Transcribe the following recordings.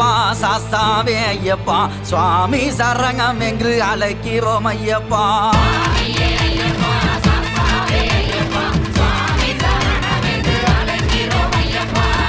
ஐயப்பா சாஸ்தாவே ஐயப்பா. சுவாமி சரணம் என்று அழைக்கிறோம் ஐயப்பா.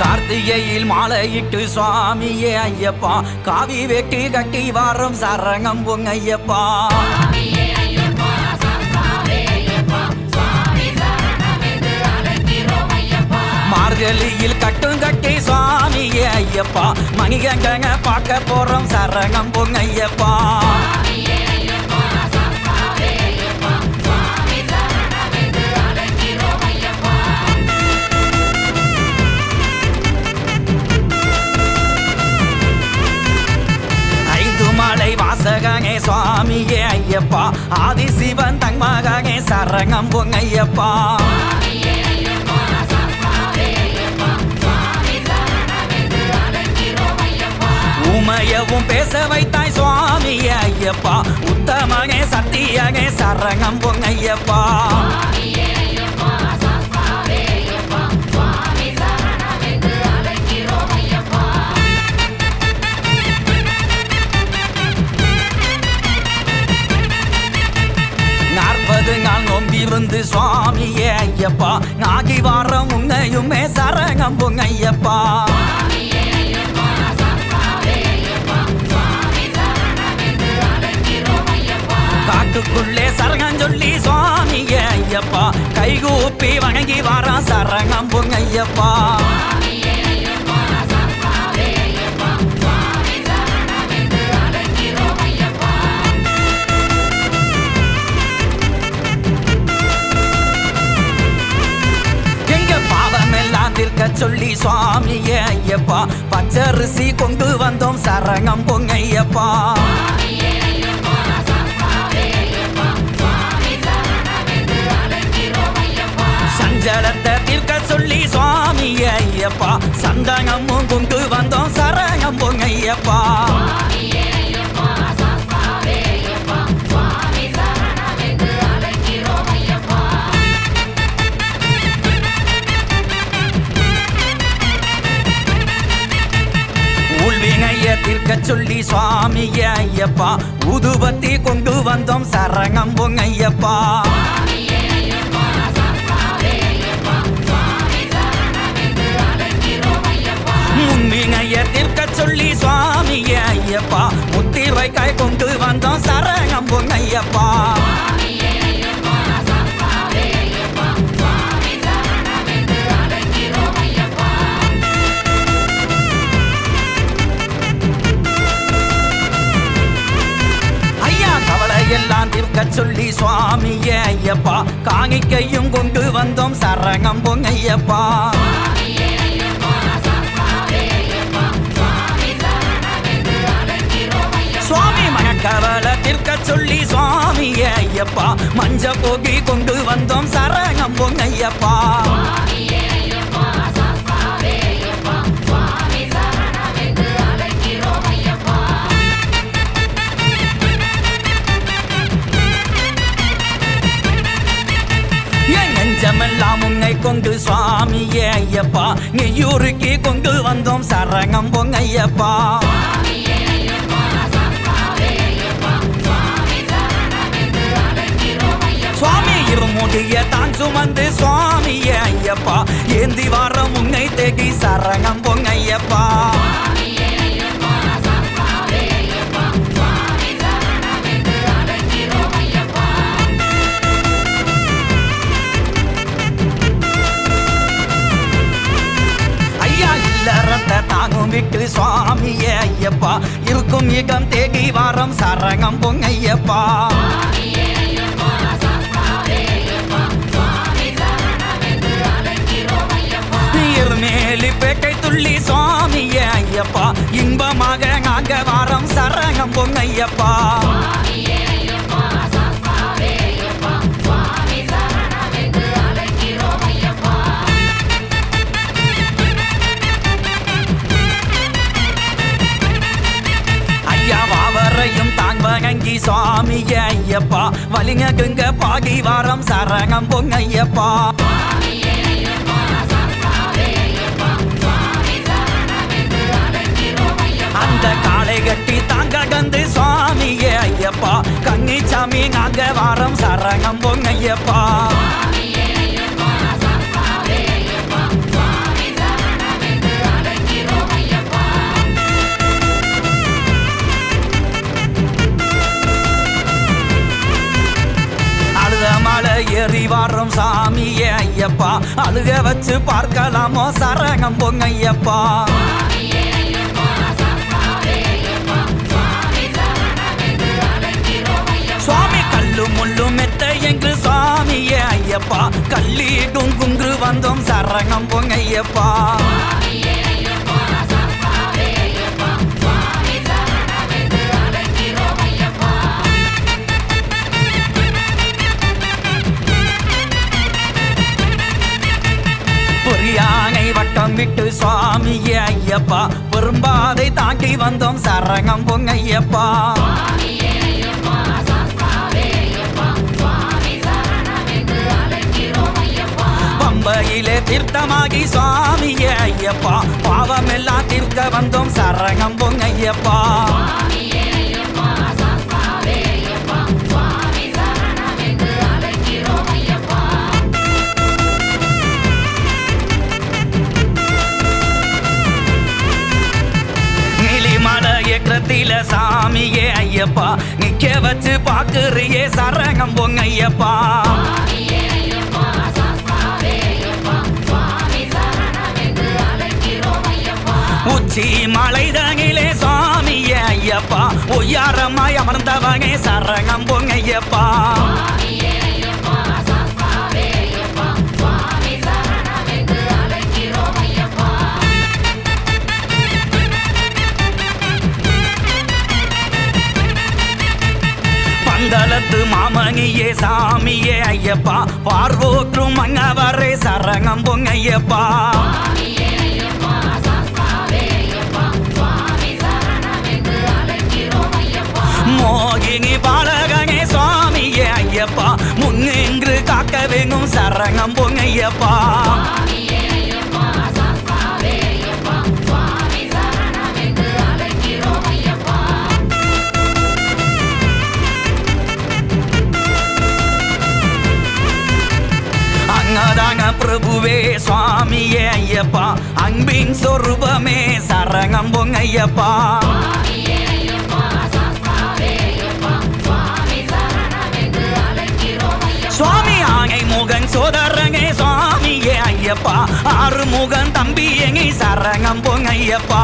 கார்த்திகையில் மாலையிட்டு சுவாமியே ஐயப்பா. காவி வெட்டி கட்டி வாரம் சரணம் பொங்க ஐயப்பா. மார்கழியில் கட்டும் கட்டி சுவாமியே ஐயப்பா. மணிகங்கங்க பார்க்க போறோம் சரணம் பொங்க ஐயப்பா ஐந்து மலை வாசகனே சுவாமியே ஐயப்பா. ஆதிசிவன் தன்மகனே சரணம் பொங்க ஐயப்பா உமையவும் பேச வைத்தாய் சுவாமி ஐயப்பா. உத்தமனே சத்தியனே சரணம் பொங்க ஐயப்பா நாற்பது நாள் நொம்பிருந்து சுவாமியே ஐயப்பா. நாகி வாரம் உன்னையுமே சரகம் பொங்க கைகூப்பி வணங்கி வாரான் சரணம் பொங்க ஐயப்பா எங்க எல்லாம் சொல்லி சுவாமிய ஐயப்பா. பச்சரிசி கொண்டு வந்தோம் சரணம் பொங்கையப்பா ஐயப்பா தீர்க்க சொல்லி சுவாமி ஐயப்பா. சந்தனமும் கொண்டு வந்தோம் சரணம் பொங்க ஐயப்பா. தீர்க்க சொல்லி சுவாமி ஐயப்பா. உதுபத்தி கொண்டு வந்தோம் சரணம் பொங்க ஐயப்பா. தீர்க்க சொல்லி சுவாமியே ஐயப்பா. முத்திரைக்காய் கொண்டு வந்தோம் சரணம் பொங்க ஐயப்பா. எல்லாம் தீர்க்க சொல்லி சுவாமியே ஐயப்பா. காணிக்கையும் கொண்டு வந்தோம் சரணம் பொங்கையப்பா கவலத்திற்க சொல்லி சுவாமியே ஐயப்பா மஞ்ச போகி கொண்டு வந்தோம் சரணம் பொங்க ஐயப்பா நெஞ்சமெல்லாம் உன்னை கொண்டு சுவாமியே ஐயப்பா நெய்யூருக்கு கொண்டு வந்தோம் சரணம் பொங்க சுவாமி இருமுடிய தான் சுமந்து சுவாமியே ஐயப்பா. ஏந்தி வாரம் உன்னை தேடி சரணம் பொங்க ஐயப்பா தாங்கும் விட்டு சுவாமியே ஐயப்பா. இருக்கும் இடம் தேகி வாரம் சரணம் பொங்கையப்பா ஐயப்பா நீர்மேலி துள்ளி சுவாமிய ஐயப்பா. இன்பமாக நாங்க வாரம் சரணம் பொங்க ஐயப்பா ஐயா வணங்கி சுவாமியே ஐயப்பா. வலிங்க குங்க பாகி வாரம் சரணம் நான் கடந்து சுவாமியே ஐயப்பா. கன்னிச்சாமி நாங்க வாரம் சரணம் பொங்க ஐயப்பா ஏறி வாரம் சாமியே ஐயப்பா. அழுக வச்சு பார்க்கலாமோ சரணம் பொங்க ஐயப்பா முள்ளும் மெத்த எங்கு சுவாமியே ஐயப்பா? கல்லீடும் குங்கு வந்தோம் சரணம் பொங்க ஐயப்பா விட்டு சுவாமியே ஐயப்பா. பெரும்பாதை தாண்டி வந்தோம் சரங்கம் பொங்க ஐயப்பா தீர்த்தமாகி சுவாமியே ஐயப்பா. பாவமெல்லாம் தீர்க்க வந்தோம். சரணம் பொங்கையப்பா நீலிமலை ஏற்றத்தில சாமியே ஐயப்பா. நிக்க வச்சு பாக்குறியே சரணம் பொங்கையப்பா உச்சி மலைதனிலே சுவாமியே ஐயப்பா ஒய்யாரமாய் அமர்ந்தவனே சரணம் பொங்கையப்பா. பந்தளத்து மாமணியே சாமியே ஐயப்பா பார்வோற்றும் மங்கவரே சரணம் பொங்கையப்பா. சரணம் ஐயப்பா பிரபுவே சுவாமியே ஐயப்பா அன்பின் சொரூபமே சரணம் பொங்கையப்பா. சுவாமி ஐயப்பா ஆறுமுகன் தம்பி எங்கை சரங்கம் பொங்கையப்பா.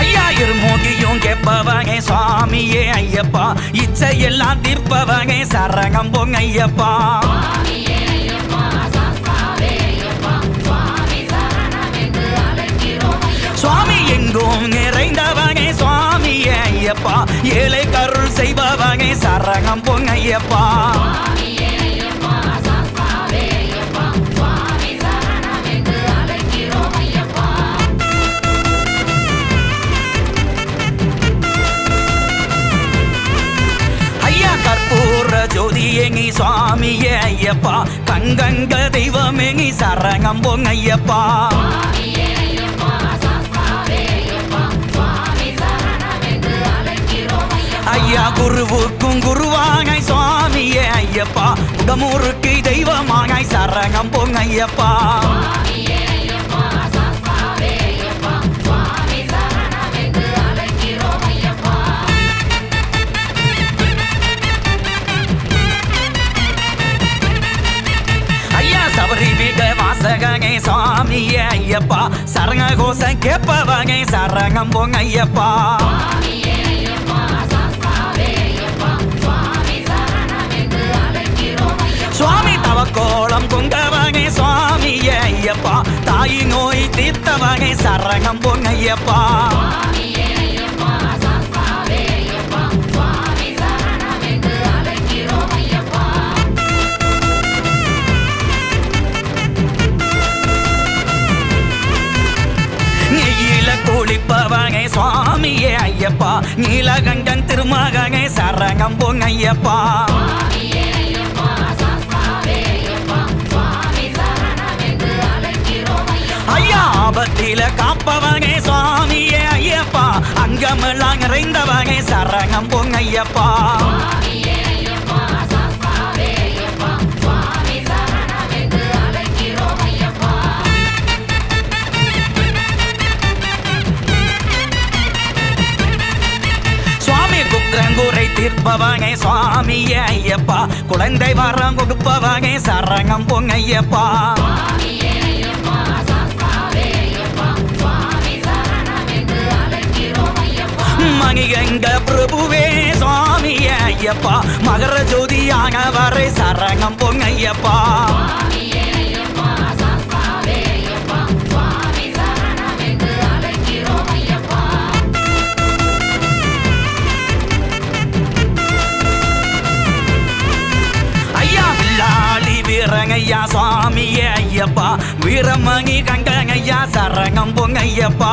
ஐயா கேட்பவங்க சுவாமியே ஐயப்பா. இச்சையெல்லாம் தீர்ப்பவங்க சரங்கம் பொங்கையப்பா. சுவாமி எங்கும் நிறைந்தவனே சுவாமி ஐயப்பா. ஏழை கருள் செய்பவனே சரகம் பொங்க ஐயப்பா கற்பூர சுவாமியே ஐயப்பா. கங்கங்க தெய்வமே நீ சரணம் பொங்கையப்பா ஐயா குருவுக்கும் குருவானாய் சுவாமியே ஐயப்பா. உடமூருக்கு தெய்வமானாய் சரகம் பொங்கையப்பா ஐயப்பா. சபரி சுவாமியே ஐயப்பா. சரங்க கோசம் கேட்பவங்க சரங்கம் பொங்க ஐயப்பா. தவக்கோளம் கொண்டவங்க சுவாமி ஐயப்பா. தாய் நோய் தீர்த்தவங்க சரணம் பொங்கையப்பா நெய்யில குளிப்பவங்க சுவாமியே ஐயப்பா. நீலகண்டன் திருமகனே சரணம் பொங்கையப்பா அண்டத்தில காப்பவனே சுவாமியே ஐயப்பா. அங்கமெல்லாம் நிறைந்தவனே சரணம் பொங்கையப்பா சுவாமி குற்றங்குறை தீர்ப்பவனே சுவாமியே ஐயப்பா. குழந்தை வரம் கொடுப்பவனே சரணம் பொங்கையப்பா எங்க பிரபுவே சுவாமி ஐயப்பா. மகர ஜோதியான வரை சரணம் பொங்கையப்பா ஐயா சுவாமியே ஐயப்பா. வீரமணி கங்கங்கையா சரங்கம் பொங்கையப்பா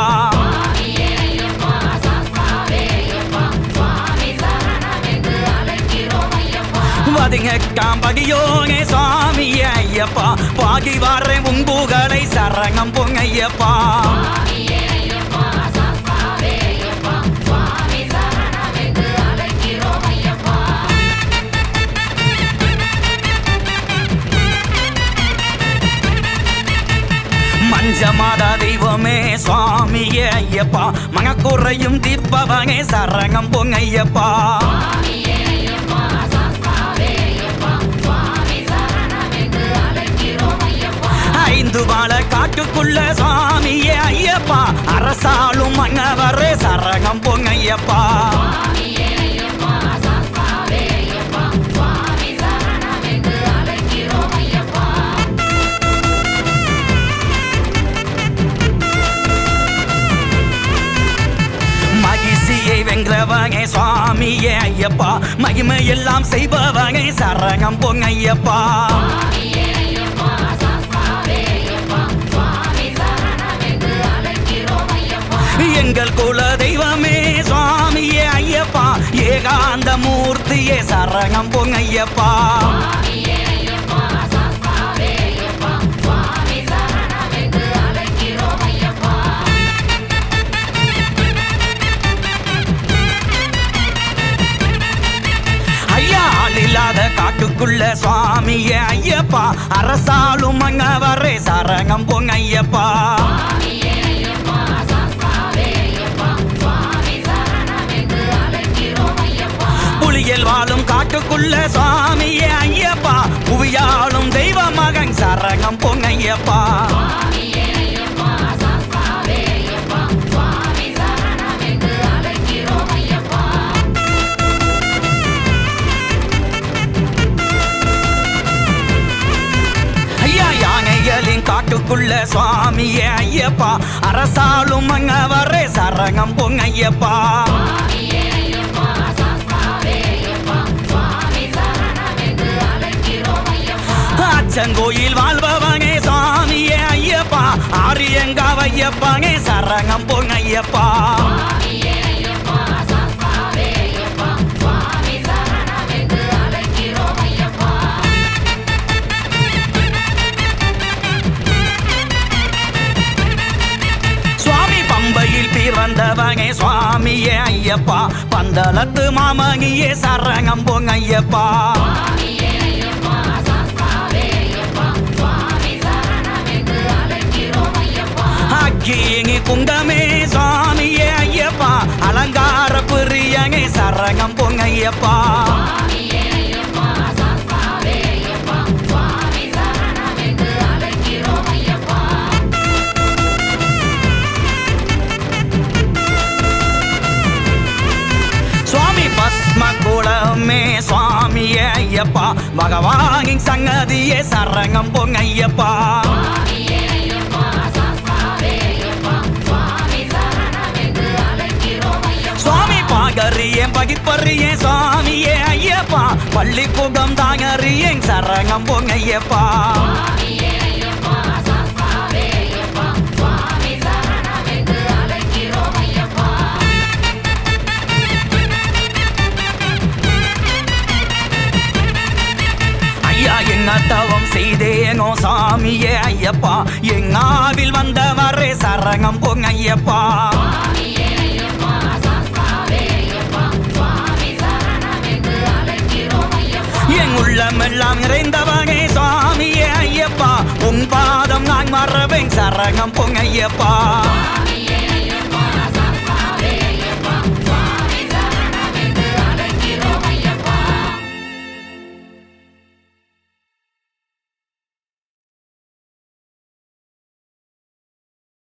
காம்படியோனே சுவாமியே ஐயப்பா. பாகி வாடுறேன் உங்குகளை சரணம் பொங்கையப்பா மாதா தெய்வமே சுவாமியே ஐயப்பா. மனக்குறையும் தீப்பவனே சரங்கம் பொங்கையப்பா ஐந்து வாழ காட்டுக்குள்ள சுவாமியே ஐயப்பா. அரசாலும் மன்னவரே சரகம் பொங்க ஐயப்பா வென்றவனே சுவாமியே ஐயப்பா. மகிமை எல்லாம் சரகம் பொங்க ஐயப்பா எங்கள் குல தெய்வமே சுவாமியே ஐயப்பா ஏகாந்த மூர்த்தியே சரணம் பொங்கையப்பா ஐயா காட்டுக்குள்ள சுவாமியே ஐயப்பா அரசாளும் மன்னவரே சரணம் பொங்கையப்பா வீட்டுக்குள்ள சுவாமியே ஐயப்பா. புவியாளும் தெய்வ மகன் சரகம் பொங்கையப்பா ஐயா காட்டுக்குள்ள சுவாமியே ஐயப்பா. அரசாளும் வரே சரகம் பொங்கையப்பா அச்சங்கோயில் வாழ்பவனே சுவாமியே ஐயப்பா ஆரியங்காவையப்பானே சரணம் பொங்கையப்பா சுவாமி பம்பையில் பிறந்தவனே சுவாமியே ஐயப்பா பந்தளத்து மாமணியே சரணம் பொங்கையப்பா அக்கியங்கி குங்கமே சுவாமியே ஐயப்பா. அலங்கார பிரியனே சரணம் பொங்கையப்பா சுவாமி பஸ்ம குளமே சுவாமியே ஐயப்பா. பகவானின் சங்கதியே சரணம் பொங்கையப்பா சுவாமி பாகரியே பகிப்பறியே சுவாமியே ஐயப்பா. பள்ளிக்கூடம் தாங்கறியே சரணம் பொங்கையப்பா ஐயா என்ன தவம் செய்தேனோ சாமியே ஐயா ஐயப்பா எங்காவில் வந்தவரே சரணம் போங்க ஐயப்பா உள்ளமெல்லாம் நிறைந்தவனே சுவாமியே ஐயப்பா. உன் பாதம் நான் மறவேன் சரகம் பொங்கையப்பா